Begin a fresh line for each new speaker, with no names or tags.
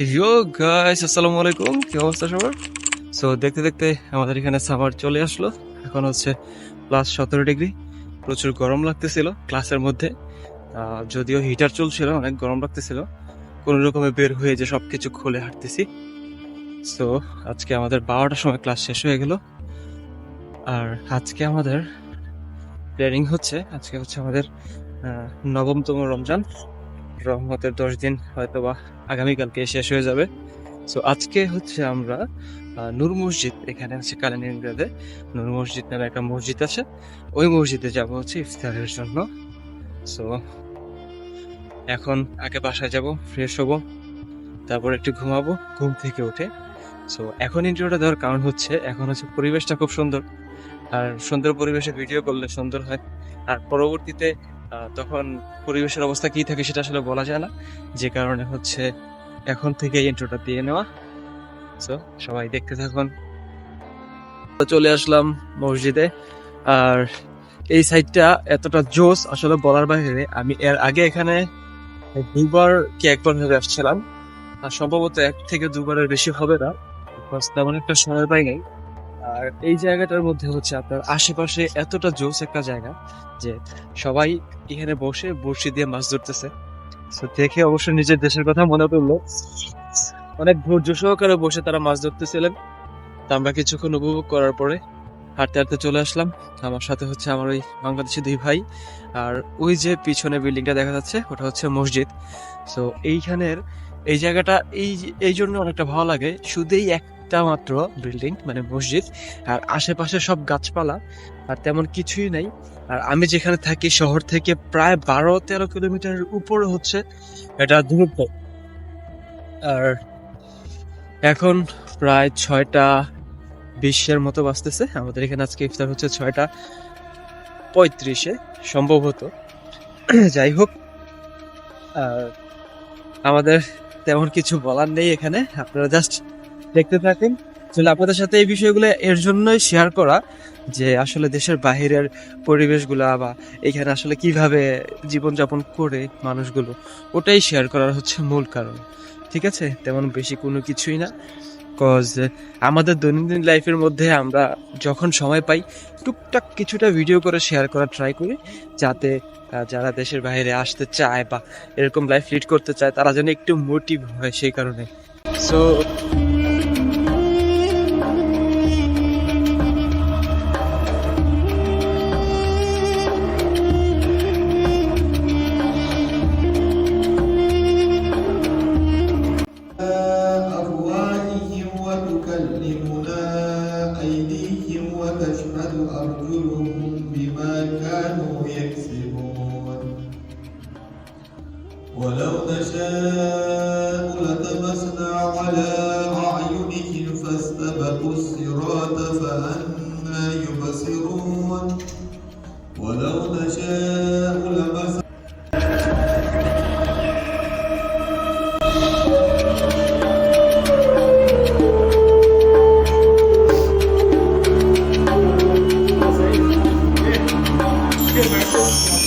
ইয়ো guys আসসালামু আলাইকুম। কি অবস্থা সবার? সো দেখতে দেখতে আমাদের এখানে সামার চলে আসলো। এখন হচ্ছে প্লাস সতেরো ডিগ্রি প্রচুর গরম লাগতেছিল ক্লাসের মধ্যে। যদিও হিটার চলছিল, অনেক গরম লাগতেছিল। কোনো রকমে বের হয়ে যে সব কিছু খুলে হাঁটতেছি। সো আজকে আমাদের বারোটার সময় ক্লাস শেষ হয়ে গেল। আর আজকে আমাদের প্ল্যানিং হচ্ছে, আজকে হচ্ছে আমাদের নবমতম রমজান। রহমতের দশ দিন হয়তো বা আগামীকালকে শেষ হয়ে যাবে। সো আজকে হচ্ছে আমরা নূর মসজিদ, এখানে আছে কালানিনগ্রাদে নূর মসজিদ নামে একটা মসজিদ আছে। ওই মসজিদে যাব হচ্ছে ইফতারের জন্য। সো এখন আগে বাসায় যাব ফ্রেশ হব, তারপর একটু ঘুমাবো, ঘুম থেকে উঠে। সো এখন ইন্টারভিউটা দেওয়ার কারণ হচ্ছে, এখন হচ্ছে পরিবেশটা খুব সুন্দর। আর সুন্দর পরিবেশে ভিডিও করলে সুন্দর হয়। আর পরবর্তীতে তখন পরিবেশের অবস্থা কি থাকে সেটা আসলে বলা যায় না। যে কারণে হচ্ছে এখন থেকে ইন্ট্রোটা দিয়ে নেওয়া। সো সবাই দেখতে থাকুন। চলে আসলাম মসজিদে। আর এই সাইডটা এতটা জোস আসলে বলার বাইরে আমি এর আগে এখানে দুবার কি একবার ভেবে আসছিলাম। আর সম্ভবত এক থেকে দুবারের বেশি হবে না। তেমন একটা সময় পাই নাই। আর এই জায়গাটার মধ্যে হচ্ছে আপনার আশেপাশে এতটা জোস একটা জায়গা যে সবাই এখানে বসে বড়শি দিয়ে মাছ ধরতেছে। দেখে অবশ্য নিজের দেশের কথা মনে পড়ল। অনেক ধৈর্য সহকারে বসে তারা মাছ ধরতেছিলেন। তা আমরা কিছুক্ষণ উপভোগ করার পরে হাঁটতে হাঁটতে চলে আসলাম। আমার সাথে হচ্ছে আমার ওই বাংলাদেশি দুই ভাই। আর ওই যে পিছনে বিল্ডিংটা দেখা যাচ্ছে, ওটা হচ্ছে মসজিদ। সো এইখানের এই জায়গাটা এই এই জন্য অনেকটা ভালো লাগে। শুধুই একটা মাত্র বিল্ডিং মানে মসজিদ, আর আশেপাশে সব গাছপালা, আর তেমন কিছুই নাই। আর আমি যেখানে থাকি, শহর থেকে প্রায় বারো তেরো কিলোমিটারের উপরে হচ্ছে এটা দূরত্ব। আর এখন প্রায় ছয়টা বিশের মতো বাজতেছে। আমাদের এখানে আজকে ইফতার হচ্ছে ছয়টা পঁয়ত্রিশে, সম্ভবত। যাই হোক আমাদের তেমন কিছু বলার নেই এখানে। আপনারা জাস্ট দেখতে থাকেন। আসলে আপনাদের সাথে এই বিষয়গুলো এর জন্যই শেয়ার করা, যে আসলে দেশের বাহিরের পরিবেশগুলা বা এখানে আসলে কীভাবে জীবনযাপন করে মানুষগুলো, ওটাই শেয়ার করার হচ্ছে মূল কারণ। ঠিক আছে? তেমন বেশি কোনো কিছুই না। কজ আমাদের দৈনন্দিন লাইফের মধ্যে আমরা যখন সময় পাই, টুকটাক কিছুটা ভিডিও করে শেয়ার করার ট্রাই করি, যাতে যারা দেশের বাইরে আসতে চায় বা এরকম লাইফ লিড করতে চায়, তারা যেন একটু মোটিভ হয় সেই কারণে। সো
تبلغنا أيديهم وتشهد أرجلهم بما كانوا يكسبون. ولو نشاء لتمسنا على أعينهم فاستبقوا الصراط فأنا يبصرون. ولو نشاء Good night.